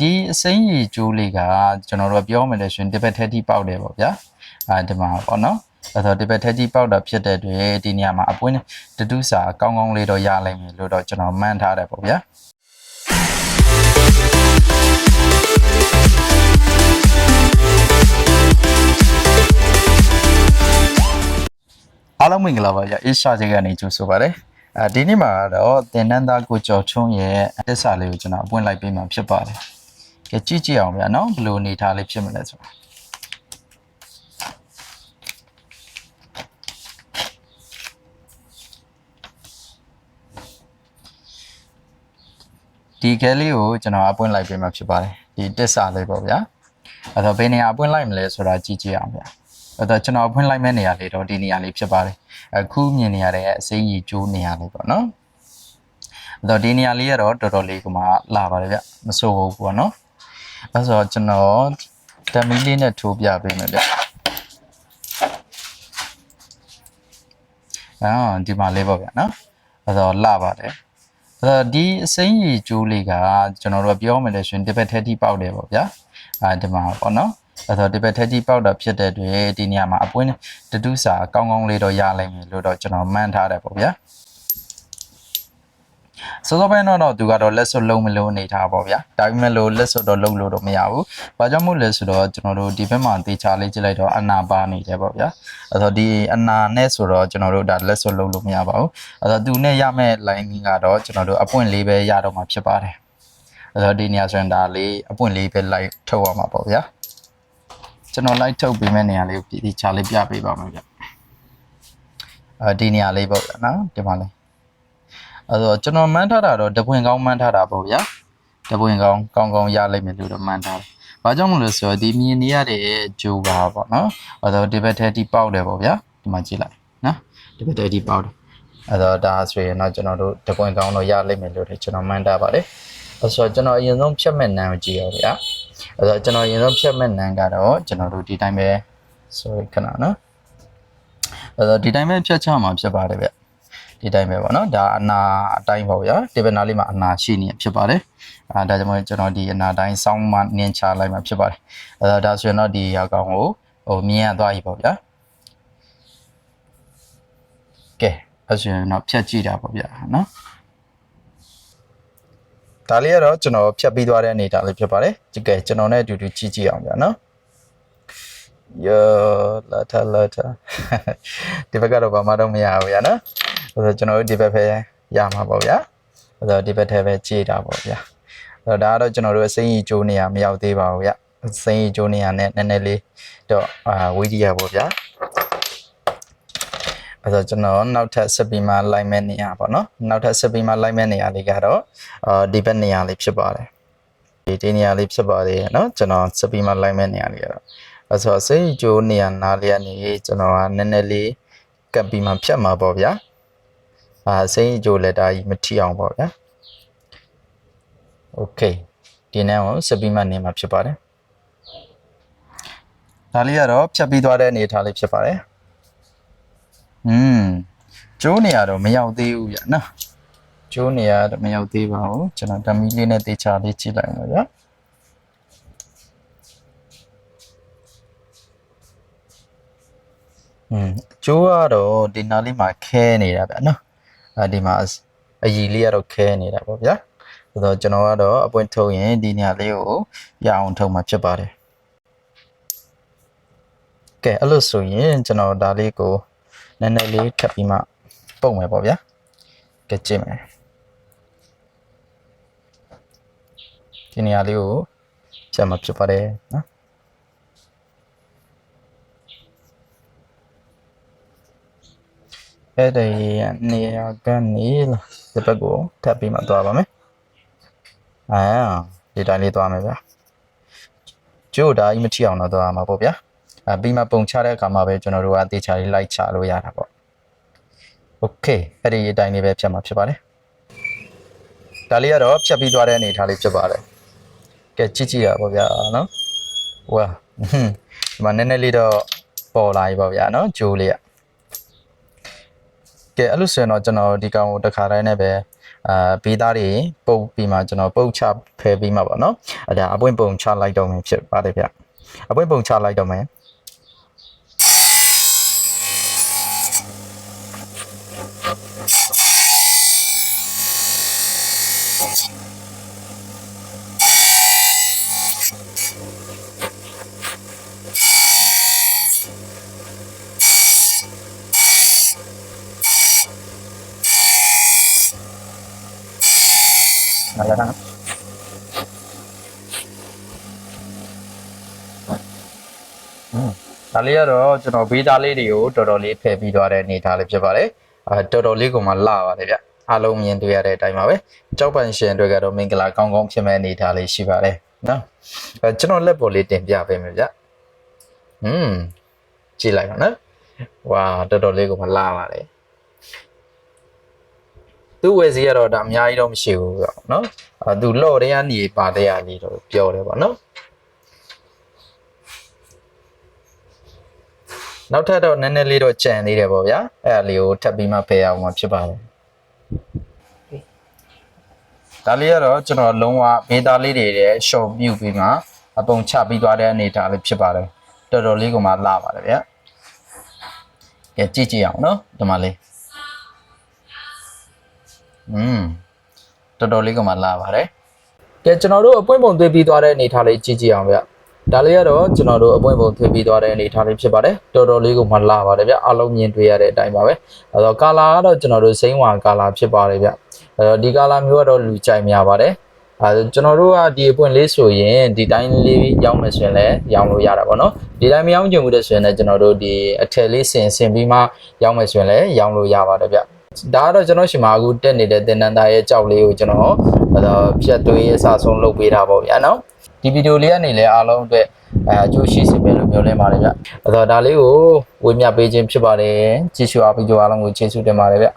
ဒီအစိမ်းရီကျိုးလေးကကျွန်တော်တို့ကပြောမယ်လေရှင်ဒီဘက်ထက်ထိပေါက်တယ်ပေါ့ဗျာအဲဒီမှာပေါ့နော်အဲ့တော့ဒီဘက်ထက်ထိပေါက်တာဖြစ်တဲ့အတွက်ဒီနေရာမှာအပွင့်တတုစာကောင်းကောင်းလေးတော့ရလိမ့်မယ်လို့တော့ကျွန်တော်မှန်းထားတယ်ပေါ့ဗျာအားလုံးမင်္ဂလာပါဗျာအေးရှာချေကနေကြိုဆိုပါရစေအဲဒီနေ့မှာတော့တင်နန်းသားကိုကျော်ချုံးရဲ့တစ္ဆာလေးကိုကျွန်တော်အပွင့်လိုက်ပေးမှာဖြစ်ပါတယ် ကဲကြည့်ကြည့်အောင်ဗျာနော်ဘယ်လိုအနေထားလေးဖြစ်မလဲဆိုတာဒီကဲလေးကိုကျွန်တော်အပွင့်လိုက်ပေးမှာဖြစ်ပါတယ်ဒီတစ္ဆာလေးပေါ့ဗျာအဲ့တော့ဘယ်နေရာအပွင့်လိုက်မလဲဆိုတာကြည့်ကြည့်အောင်ဗျာအဲ့တော့ကျွန်တော်အပွင့်လိုက်မဲ့နေရာလေးတော့ဒီနေရာလေးဖြစ်ပါတယ်အခုမြင်နေရတဲ့အစိမ်းကြီးကျိုးနေရာလေးပေါ့နော်အဲ့တော့ဒီနေရာလေးကတော့တော်တော်လေးကမှလာပါတယ်ဗျမစိုးဘူးပေါ့နော် အဲ့ဆိုတော့ကျွန်တော်ဓမီလေးနဲ့ထိုးပြပေးမယ်ဗျအော်ဒီမှာလေးပေါ့ဗျနော်အဲ့တော့လာပါတယ်အဲ့တော့ဒီအစိမ်းကြီးကျိုးလေးကကျွန်တော်တို့ပြောမယ်လေရှင်ဒီဘက်ထက်ထိပေါက်တယ်ပေါ့ဗျာအဲဒီမှာပေါ့နော်အဲ့တော့ဒီဘက်ထက်ထိပေါက်တာဖြစ်တဲ့အတွက်ဒီနေရာမှာအပွင့်တတုစာကောင်းကောင်းလေးတော့ရလိမ့်မယ်လို့တော့ကျွန်တော်မှန်းထားတယ်ပေါ့ဗျာ စောစောပိုင်းတော့သူကတော့လက်စွပ်လုံးမလို့အနေထားပေါ့ဗျာဒါပေမဲ့လို့လက်စွပ်တော့လုံးလို့တော့မရဘူးဘာကြောင့်မို့လဲဆိုတော့ကျွန်တော်တို့ဒီဘက်မှာတေချာလေးကြည့်လိုက်တော့အနာပါနေတယ်ပေါ့ဗျာအဲ့တော့ဒီအနာနဲ့ဆိုတော့ကျွန်တော်တို့ဒါလက်စွပ်လုံးလို့မရပါဘူးအဲ့တော့သူနဲ့ရမယ့် line ကတော့ကျွန်တော်တို့အပွင့်လေးပဲရတော့မှာဖြစ်ပါတယ်အဲ့တော့ဒီနေရာဆိုရင်ဒါလေးအပွင့်လေးပဲ live ထုတ်ရမှာပေါ့ဗျာကျွန်တော် live ထုတ်ပေးမယ့်နေရာလေးကိုပြည်တိချာလေးပြပေးပါမယ်ဗျအဲဒီနေရာလေးပေါ့ဗျာနော်ဒီမှာလေး အဲ့တော့ကျွန်တော်မှန်းထားတာတော့တပွင့်ကောင်းမှန်းထားတာပေါ့ဗျာတပွင့်ကောင်းကောင်းကောင်းရလိမ့်မယ်လို့တော့မှန်းထားတယ်။ဘာကြောင့်မလို့လဲဆိုတော့ဒီမြင်နေရတဲ့ဂျိုပါပေါ့နော်။အဲ့တော့ဒီဘက်ထဲထိပေါက်တယ်ပေါ့ဗျာ။ဒီမှာကြည့်လိုက်နော်။ဒီဘက်ထဲထိပေါက်တယ်။အဲ့တော့ဒါဆိုရင်တော့ကျွန်တော်တို့တပွင့်ကောင်းတော့ရလိမ့်မယ်လို့လည်းကျွန်တော်မှန်းထားပါတယ်။အဲ့ဆိုတော့ကျွန်တော်အရင်ဆုံးဖြတ်မဲ့နံကိုကြည့်ရအောင်ဗျာ။အဲ့တော့ကျွန်တော်အရင်ဆုံးဖြတ်မဲ့နံကတော့ကျွန်တော်တို့ဒီတိုင်းပဲ sorry ခဏနော်။အဲ့တော့ဒီတိုင်းပဲဖြတ်ချမှာဖြစ်ပါတယ်ဗျ။ ဒီတိုင်းပဲပေါ့နော်ဒါအနာအတိုင်းပေါ့ဗျာဒီဘက်နားလေးမှာအနာရှိနေဖြစ်ပါတယ်အဲဒါကြောင့်မို့ကျွန်တော်ဒီအနာတိုင်းစောင်းမှနင်းချလိုက်မှာဖြစ်ပါတယ်အဲဒါဆိုရင်တော့ဒီအကောင်ကိုဟိုမြင်ရသွားပြီပေါ့ဗျာကဲအဲဆိုရင်တော့ဖြတ်ကြည့်တာပေါ့ဗျာနော်ဒါလေးကတော့ကျွန်တော်ဖြတ်ပြီးသွားတဲ့အနေအထားလေးဖြစ်ပါတယ်ဒီကဲကျွန်တော်နဲ့အတူတူကြည့်ကြည့်အောင်ဗျာနော်ယောလာထလာထဒီဘက်ကတော့ဘာမှတော့မရဘူးဗျာနော် ဆိုတော့ကျွန်တော်တို့ဒီဘက်ပဲရမှာပေါ့ဗျာဆိုတော့ဒီဘက်ထဲပဲကြည့်တာပေါ့ဗျာဆိုတော့ဒါကတော့ကျွန်တော်တို့အစိမ်းကြီးကျိုးနေရမရောက်သေးပါဘူးဗျာအစိမ်းကြီးကျိုးနေရနဲ့နည်းနည်းလေးတော့အာဝေးကြည့်ရပေါ့ဗျာအဲ့တော့ကျွန်တော်နောက်ထပ်ဆက်ပြီးမှလိုက်မဲ့နေရပါတော့နောက်ထပ်ဆက်ပြီးမှလိုက်မဲ့နေရလေးကတော့အာဒီဘက်နေရလေးဖြစ်ပါတယ်ဒီဒီနေရာလေးဖြစ်ပါတယ်เนาะကျွန်တော်ဆက်ပြီးမှလိုက်မဲ့နေရလေးကတော့အဲ့ဆိုစိတ်ကြိုးနေရနားလေးကနေကျွန်တော်ကနည်းနည်းလေးကပ်ပြီးမှဖြတ်မှာပေါ့ဗျာ အာစိတ်ကြိုးလက်တာကြီးမထီအောင်ပေါ့ဗျာโอเคဒီနေ့ကိုဆက်ပြီးမှနေမှာဖြစ်ပါတယ်ဒါလေးကတော့ဖြတ်ပြီးသွားတဲ့အနေအထားလေးဖြစ်ပါတယ်อืมကျိုးနေရတော့မရောက်သေးဘူးဗျာနော်ကျိုးနေရတော့မရောက်သေးပါဘူးကျွန်တော်ဓမီလေးနဲ့တေချာလေးကြည့်လိုက်ပါဗျာอืมကျိုးကတော့ဒီနားလေးမှာခဲနေတာဗျာနော် အဲဒီမှာအရီလေးကတော့ခဲနေတာပေါ့ဗျာဆိုတော့ကျွန်တော်ကတော့အပွင့်ထုတ်ရင်ဒီနေရာလေးကိုရအောင်ထုတ်မှာဖြစ်ပါတယ်ကဲအဲ့လိုဆိုရင်ကျွန်တော်ဒါလေးကိုနည်းနည်းလေးထပ်ပြီးမှပုံမယ်ပေါ့ဗျာကဲကြည့်မယ်ဒီနေရာလေးကိုဖြတ်မှာဖြစ်ပါတယ်နော် အဲ့ဒီနေရာကနေဒီဘက်ကိုထပ်ပြီးမှသွားပါမယ်အာဒီတိုင်းလေးသွားမယ်ဗျာကျို့ဒါကြီးမထီအောင်တော့သွားမှာပေါ့ဗျာအဲပြီးမှပုံချတဲ့အခါမှာပဲကျွန်တော်တို့ကတေချာလေးလိုက်ချလို့ရတာပေါ့โอเคအဲ့ဒီအတိုင်းလေးပဲဖြတ်မှာဖြစ်ပါတယ်ဒါလေးကတော့ဖြတ်ပြီးသွားတဲ့အနေအထားလေးဖြစ်ပါတယ်ကဲကြည့်ကြည့်ရပါဗျာနော်ဝါဟွန်းဒီမှာနည်းနည်းလေးတော့ပေါ်လာပြီပေါ့ဗျာနော်ဂျိုးလေးက ကဲအဲ့လိုဆိုရင်တော့ကျွန်တော်ဒီကောင်ကိုတစ်ခါတိုင်းနဲ့ပဲအာဘေးသားတွေပုတ်ပြီးမှကျွန်တော်ပုတ်ချဖယ်ပြီးမှပေါ့နော်အဲဒါအပွင့်ပုံချလိုက်တော့မယ်ဖြစ်ပါတယ်ဗျအပွင့်ပုံချလိုက်တော့မယ် ရတာနော်ဒါလေးကတော့ကျွန်တော်ဘေးသားလေးတွေကိုတော်တော်လေးဖယ်ပြီးသွားတဲ့အနေထားလေးဖြစ်ပါတယ်အာတော်တော်လေးကိုမှလာပါတယ်ဗျအားလုံးမြင်တွေ့ရတဲ့အတိုင်းပါပဲကြောက်ပန်ရှင်တွေကတော့မင်္ဂလာကောင်းကောင်းဖြစ်မဲ့အနေထားလေးရှိပါတယ်နော်အဲကျွန်တော်လက်ပေါ်လေးတင်ပြပေးမယ်ဗျอืมကြည့်လိုက်ပါနော်ဝါတော်တော်လေးကိုမှလာပါတယ် သူ့ဝယ်စီကတော့ဒါအများကြီးတော့မရှိဘူးပေါ့နော်အဲသူလော့တဲ့ကနေပါတဲ့ကနေတော့ပြောတယ်ပေါ့နော်နောက်ထပ်တော့နည်းနည်းလေးတော့ကြံသေးတယ်ပေါ့ဗျာအဲ့ဒါလေးကိုထပ်ပြီးမှဖယ်အောင်မှဖြစ်ပါတယ်ဒါလေးကတော့ကျွန်တော်လုံးဝဘေးသားလေးတွေရဲ့ short view ပြီးမှအပုံချပြီးသွားတဲ့အနေအထားလေးဖြစ်ပါတယ်တော်တော်လေးကိုမှလာပါတယ်ဗျာကဲကြည့်ကြည့်အောင်နော်ဒီမှာလေး อืมတော်တော်လေးကမှလာပါတယ်။ကဲကျွန်တော်တို့အပွင့်ပုံသွေးပြီးသွားတဲ့အနေထားလေးကြည့်ကြည့်အောင်ဗျ။ဒါလေးကတော့ကျွန်တော်တို့အပွင့်ပုံသွေးပြီးသွားတဲ့အနေထားလေးဖြစ်ပါတယ်။တော်တော်လေးကမှလာပါတယ်ဗျ။အလုံးမြင်တွေ့ရတဲ့အတိုင်းပါပဲ။အဲတော့ကာလာကတော့ကျွန်တော်တို့စိမ့်ဝါကာလာဖြစ်ပါတယ်ဗျ။အဲတော့ဒီကာလာမျိုးကတော့လူကြိုက်များပါတယ်။အဲကျွန်တော်တို့ကဒီအပွင့်လေးဆိုရင်ဒီတိုင်းလေးရောင်းမယ်ဆိုရင်လည်းရောင်းလို့ရတာပေါ့နော်။ဒီတိုင်းမရောင်းချင်ဘူးတဲ့ဆိုရင်လည်းကျွန်တော်တို့ဒီအထည်လေးဆင်ဆင်ပြီးမှရောင်းမယ်ဆိုရင်လည်းရောင်းလို့ရပါတယ်ဗျ။ ဒါကတော့ကျွန်တော်ရှိမှာအခုတက်နေတဲ့တင်နန်းသားရဲ့ကြောက်လေးကိုကျွန်တော်အဲတော့ဖြတ်သွေးအစဆုံးလုပ်ပေးတာပေါ့ဗျာနော်ဒီဗီဒီယိုလေးကနေလည်းအားလုံးအတွက်အဲအကျိုးရှိစေမယ်လို့ပြောလင်းပါတယ်ဗျအဲတော့ဒါလေးကိုဝေမျှပေးခြင်းဖြစ်ပါတယ်ကြည့်ရှုအားပေးကြအားလုံးကိုကျေးဇူးတင်ပါတယ်ဗျ